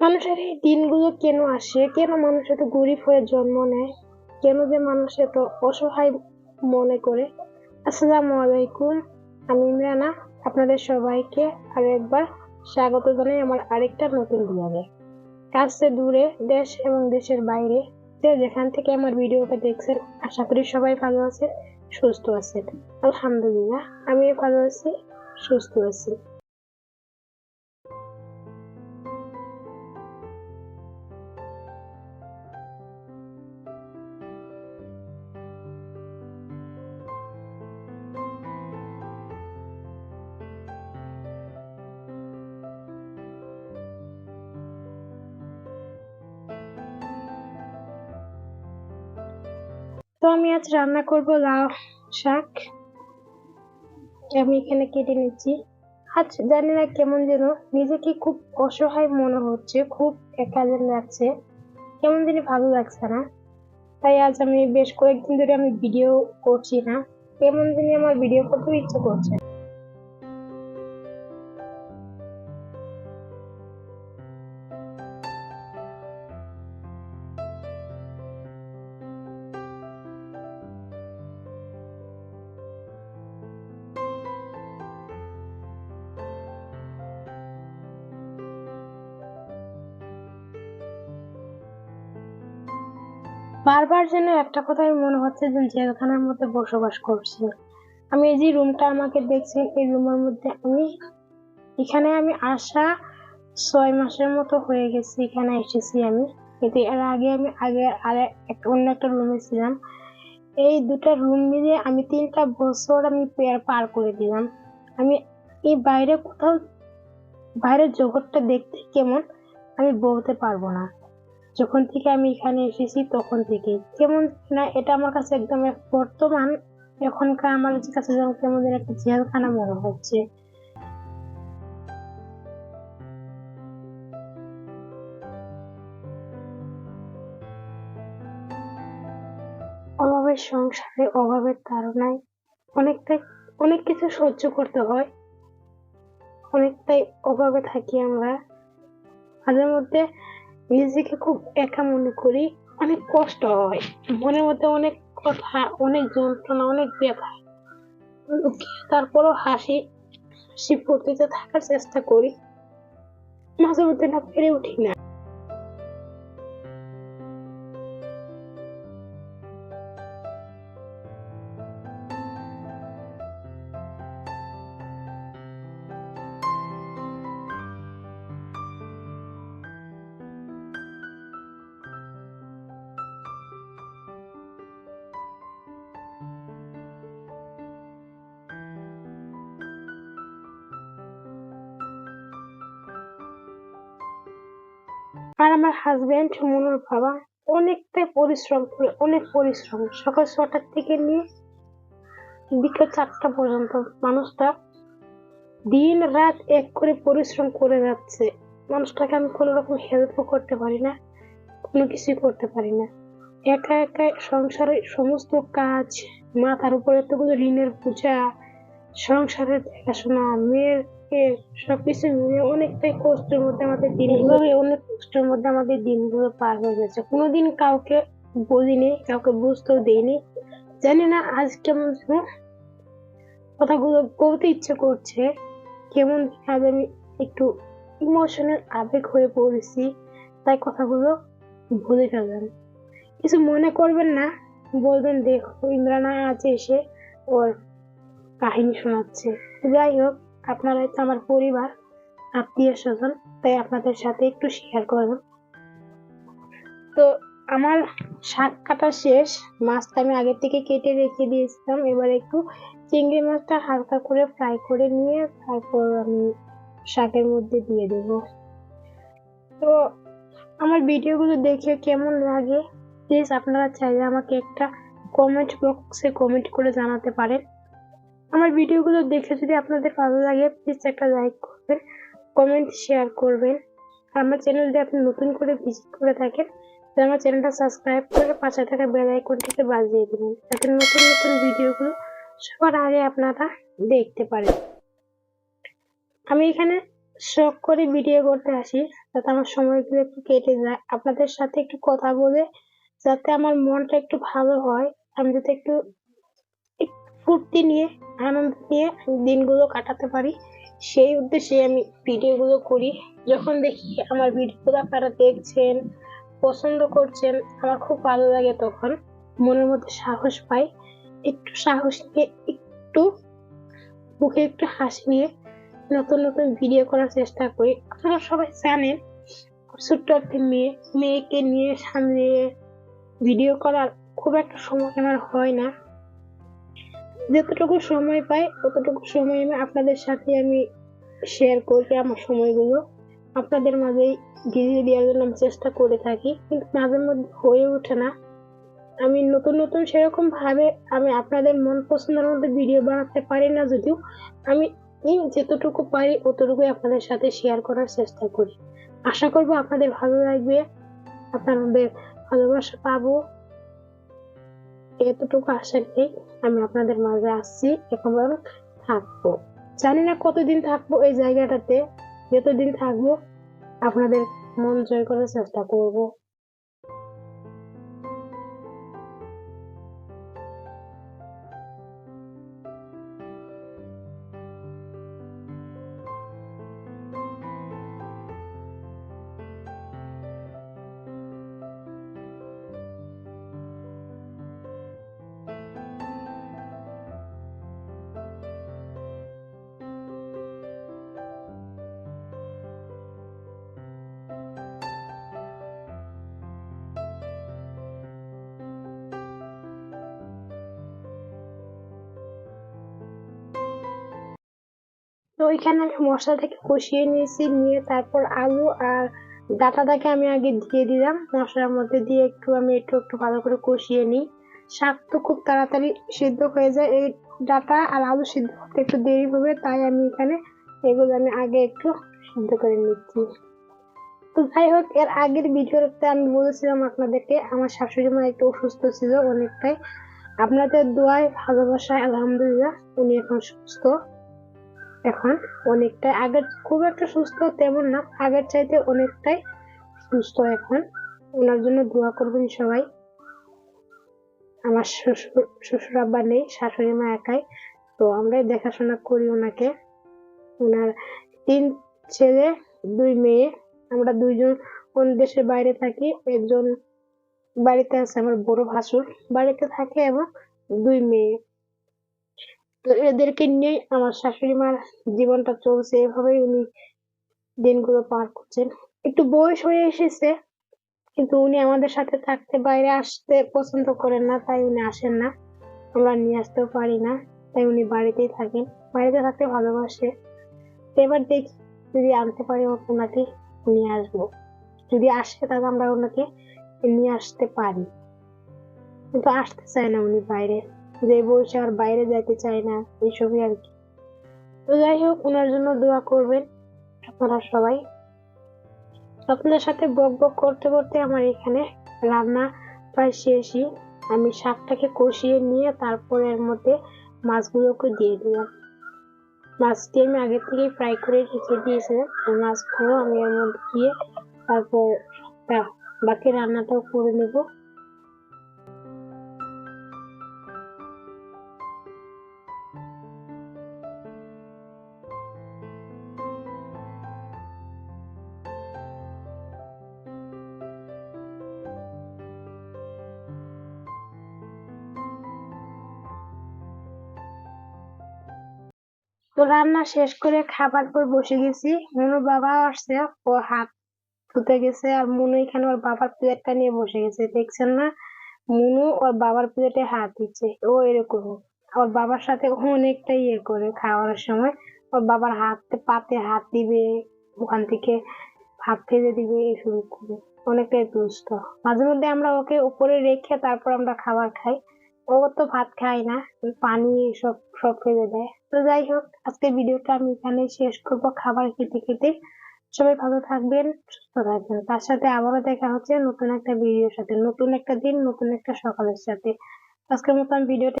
মানুষের এই দিনগুলো কেন আসে? কেন মানুষ এত গরিব হয়ে জন্ম নেয়? কেন যে মানুষ এত অসহায় মনে করে? আসসালামু আলাইকুম, আমি ইমরানা। আপনাদের সবাইকে আরও একবার স্বাগত জানাই আমার আরেকটা নতুন ব্লগে কাছে দূরে, দেশ এবং দেশের বাইরে। যে যেখান থেকে আমার ভিডিওটা দেখছেন, আশা করি সবাই ভালো আছেন, সুস্থ আছেন। আলহামদুলিল্লাহ, আমিও ভালো আছি, সুস্থ আছি। তো আমি আজ রান্না করব লাউ শাক। আমি এখানে কেটে নিচ্ছি। আজ জানি না কেমন যেন, নিজেকে খুব অসহায় মনে হচ্ছে, খুব একা যেন লাগছে। কেমন যেন ভালো লাগছে না। তাই আজ আমি বেশ কয়েকদিন ধরে আমি ভিডিও করছি না। কেমন জানি আমার ভিডিও করতেও ইচ্ছে করছে বারবার যেন একটা কথাই মনে হচ্ছে যে জেলখানার মধ্যে বসবাস করছি। আমি এই যে রুমটা আমাকে দেখছেন, এই রুমের মধ্যে আমি, এখানে আমি আসা ছয় মাসের মতো হয়ে গেছি, এখানে এসেছি আমি। কিন্তু এর আগে আমি আগে আর একটা, অন্য একটা রুমে ছিলাম। এই দুটা রুম মিলিয়ে আমি তিনটা বছর আমি পার করে দিলাম। আমি এই বাইরে কোথাও, বাইরের জগৎটা দেখতে কেমন আমি বলতে পারব না। যখন থেকে আমি এখানে এসেছি তখন থেকে। কেমন না, এটা আমার কাছে একদম বর্তমান, এখনকার আমার কাছে যেন কেমন একটা জেলখানা মনে হচ্ছে। অভাবের সংসারে অভাবের তাড়নায় অনেকটাই, অনেক কিছু সহ্য করতে হয়। অনেকটাই অভাবে থাকি আমরা। মাঝে মধ্যে নিজেকে খুব একা মনে করি, অনেক কষ্ট হয়। মনের মধ্যে অনেক কথা, অনেক যন্ত্রণা, অনেক ব্যথা। তারপরও হাসি হাসি ফুর্তিতে থাকার চেষ্টা করি। মাঝে মধ্যে না, পেরে উঠি না। আর আমার হাজবেন্ড মনুর বাবা অনেকটাই পরিশ্রম করে, অনেক পরিশ্রম। সকাল ছটার থেকে নিয়ে বিকেল চারটা পর্যন্ত মানুষটা দিন রাত এক করে পরিশ্রম করে যাচ্ছে। মানুষটাকে আমি কোনো রকম হেল্পও করতে পারি না, কোনো কিছুই করতে পারি না। একা একা সংসারের সমস্ত কাজ, মাথার উপরে এতগুলো ঋণের বোঝা সংসারের দেখাশোনা, মেয়ের সবকিছু মিলিয়ে অনেকটাই কষ্টের মধ্যে আমাদের দিনগুলো অনেক কষ্টের মধ্যে আমাদের দিনগুলো পার হয়ে গেছে। কোনোদিন কাউকে বলিনি কাউকে বুঝতেও দেইনি। জানি না আজ কেমন কথাগুলো বলতে ইচ্ছে করছে কেমন আজ আমি একটু ইমোশনাল আবেগ হয়ে পড়েছি তাই কথাগুলো ভুলে ফেললাম। কিছু মনে করবেন না বলবেন দেখো ইন্দ্রানা আছে এসে ওর কাহিনী শোনাচ্ছে। যাই হোক আপনারা তো আমার পরিবার, আত্মীয় স্বজন, তাই আপনাদের সাথে একটু শেয়ার করলাম তো আমার শাক কাটা শেষ, মাছটা আমি আগের থেকে কেটে রেখে দিয়েছিলাম, এবার একটু চিংড়ি মাছটা হালকা করে ফ্রাই করে নিয়ে তারপর আমি শাকের মধ্যে দিয়ে দেব। তো আমার ভিডিওগুলো দেখে কেমন লাগে? প্লিজ আপনারা চাইলে আমাকে একটা কমেন্ট বক্সে কমেন্ট করে জানাতে পারেন। আমার ভিডিওগুলো দেখে যদি আপনাদের ভালো লাগে প্লিজ একটা লাইক করবেন কমেন্ট শেয়ার করবেন। আমার চ্যানেল যদি আপনি নতুন করে ভিজিট করে থাকেন, তাহলে আমার চ্যানেলটা সাবস্ক্রাইব করে পাশে থাকা বেল আইকনটিকে বাজিয়ে দেবেন, যাতে নতুন নতুন ভিডিওগুলো সবার আগে আপনারা দেখতে পারেন। আমি এখানে শখ করে ভিডিও করতে আসি, যাতে আমার সময়গুলো একটু কেটে যায়। আপনাদের সাথে একটু কথা বলে, যাতে আমার মনটা একটু ভালো হয়, আমি যাতে একটু ফুর্তি নিয়ে, আনন্দ নিয়ে দিনগুলো কাটাতে পারি। সেই উদ্দেশ্যে আমি ভিডিওগুলো করি। যখন দেখি আমার ভিডিওগুলো আপনারা দেখছেন, পছন্দ করছেন, আমার খুব ভালো লাগে তখন মনের মধ্যে সাহস পাই। একটু সাহস নিয়ে, একটু মুখে একটু হাসি নিয়ে নতুন নতুন ভিডিও করার চেষ্টা করি। আপনারা সবাই জানেন, ছোট্ট একটা মেয়ে, মেয়েকে নিয়ে সামনে ভিডিও করার খুব একটা সময় আমার হয় না। যতটুকু সময় পাই, ততটুকু সময় আমি আপনাদের সাথে আমি শেয়ার করি আমার সময়গুলো। আপনাদের মাঝেই ভিডিও দেওয়ার জন্য আমি চেষ্টা করে থাকি, কিন্তু মাঝে মধ্যে হয়ে ওঠে না। আমি নতুন নতুন সেরকমভাবে আমি আপনাদের মন পছন্দের মধ্যে ভিডিও বানাতে পারি না যদিও, আমি যতটুকু পারি অতটুকুই আপনাদের সাথে শেয়ার করার চেষ্টা করি। আশা করব আপনাদের ভালো লাগবে, আপনাদের ভালোবাসা পাবো। এতটুকু আশা নেই আমি আপনাদের মাঝে আসছি। এখন থাকব। জানি না কতদিন থাকব এই জায়গাটাতে। যতদিন থাকব, আপনাদের মন জয় করার চেষ্টা করব। ওইখানে আমি মশলাটাকে কষিয়ে নিয়েছি, নিয়ে তারপর আলু আর ডাটাটাকে আমি আগে দিয়ে দিলাম। মশলার মধ্যে দিয়ে একটু আমি একটু একটু ভালো করে কষিয়ে নিই। শাক তো খুব তাড়াতাড়ি সিদ্ধ হয়ে যায়। এই ডাটা আর আলু সিদ্ধ করতে একটু দেরি হবে, তাই আমি এখানে এগুলো আমি আগে একটু সিদ্ধ করে নিচ্ছি। তো যাই হোক, এর আগের ভিডিওতে আমি বলেছিলাম আপনাদেরকে, আমার শাশুড়ি মা একটু অসুস্থ ছিল অনেকটাই। আপনাদের দোয়ায় ভালোবাসায় আলহামদুলিল্লাহ, উনি এখন সুস্থ। এখন অনেকটাই আগের, খুব একটা সুস্থ তেমন না, আগের চাইতে অনেকটাই সুস্থ এখন। ওনার জন্য দোয়া করবেন সবাই। আমার শ্বশুর শ্বশুর আব্বা নেই, শাশুড়ি মা একাই। তো আমরাই দেখাশোনা করি ওনাকে। ওনার তিন ছেলে, দুই মেয়ে। আমরা দুইজন কোন দেশের বাইরে থাকি, একজন বাড়িতে আছে আমার বড় ভাসুর। বাড়িতে থাকে এবং দুই মেয়ে। তো এদেরকে নিয়ে আমার শাশুড়ি মার জীবনটা চলছে। এভাবেই উনি দিনগুলো পার করছেন। একটু বয়স হয়ে এসেছে, কিন্তু উনি আমাদের সাথে থাকতে, বাইরে আসতে পছন্দ করেন না, তাই উনি আসেন না। আমরা নিয়ে আসতেও পারি না, তাই উনি বাড়িতেই থাকেন। বাড়িতে থাকতে ভালোবাসে। এবার দেখি যদি আনতে পারি ওনাকে নিয়ে আসব। যদি আসে তাহলে আমরা ওনাকে নিয়ে আসতে পারি। কিন্তু আসতে চায় না উনি বাইরে। যে বসে আর বাইরে যাইতে চায় না এইসবই আর কি। তো যাই হোক ওনার জন্য দোয়া করবেন আপনারা সবাই। আপনাদের সাথে বক বক করতে করতে আমার এখানে রান্না প্রায় শেষই। আমি শাকটাকে কষিয়ে নিয়ে তারপরে এর মধ্যে মাছগুলোকে দিয়ে দিলাম। মাছটি আমি আগে থেকেই ফ্রাই করে রেখে দিয়েছিলাম মাছগুলো আমি এর মধ্যে দিয়ে তারপর বাকি রান্নাটাও করে নেব। তো রান্না শেষ করে খাবার পর বসে গেছি। মনুর বাবা আসছে, ও হাত ধুতে গেছে আর মনু এখানে ওর বাবার প্লেটটা নিয়ে বসে গেছে। দেখছেন না? মনু ওর বাবার প্লেটে হাত দিচ্ছে। ও এরকম। ওর বাবার সাথে অনেকটা ইয়ে করে খাওয়ার সময়। ওর বাবার হাতে পাতে হাত দিবে, ওখান থেকে ভাত ফেলে দিবে, এই শুরু করে। অনেকটাই দুষ্ট। মাঝে মধ্যে আমরা ওকে উপরে রেখে তারপর আমরা খাবার খাই। ও তো ভাত খায় না পানি সব সব ফেলে দেয়। তো যাই হোক আজকে ভিডিওটা আমি এখানে শেষ করব খাবার খেতে খেতে। সবাই ভালো থাকবেন, সুস্থ থাকবেন। তার সাথে আবারও দেখা হচ্ছে নতুন একটা ভিডিওর সাথে। নতুন একটা দিন, নতুন একটা সকালের সাথে। আজকের মতো আমি ভিডিওটা